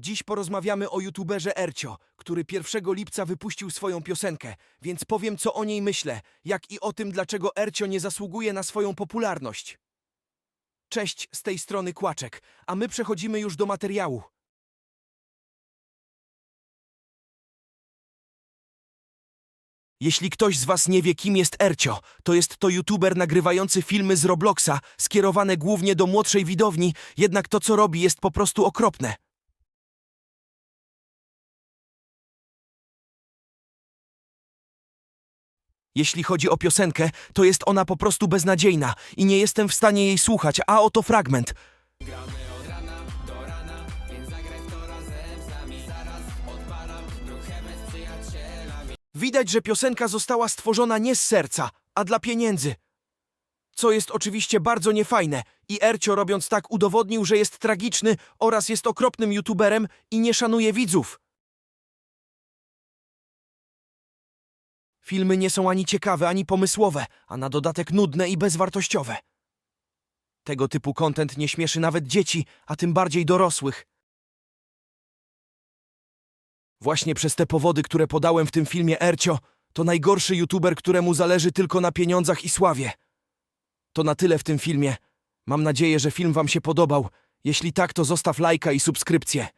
Dziś porozmawiamy o youtuberze Ercio, który 1 lipca wypuścił swoją piosenkę, więc powiem co o niej myślę, jak i o tym, dlaczego Ercio nie zasługuje na swoją popularność. Cześć, z tej strony Kłaczek, a my przechodzimy już do materiału. Jeśli ktoś z was nie wie, kim jest Ercio, to jest to youtuber nagrywający filmy z Robloxa, skierowane głównie do młodszej widowni, jednak to co robi jest po prostu okropne. Jeśli chodzi o piosenkę, to jest ona po prostu beznadziejna i nie jestem w stanie jej słuchać, a oto fragment. Widać, że piosenka została stworzona nie z serca, a dla pieniędzy. Co jest oczywiście bardzo niefajne i Ercio robiąc tak udowodnił, że jest tragiczny oraz jest okropnym youtuberem i nie szanuje widzów. Filmy nie są ani ciekawe, ani pomysłowe, a na dodatek nudne i bezwartościowe. Tego typu content nie śmieszy nawet dzieci, a tym bardziej dorosłych. Właśnie przez te powody, które podałem w tym filmie Ercio, to najgorszy youtuber, któremu zależy tylko na pieniądzach i sławie. To na tyle w tym filmie. Mam nadzieję, że film wam się podobał. Jeśli tak, to zostaw lajka i subskrypcję.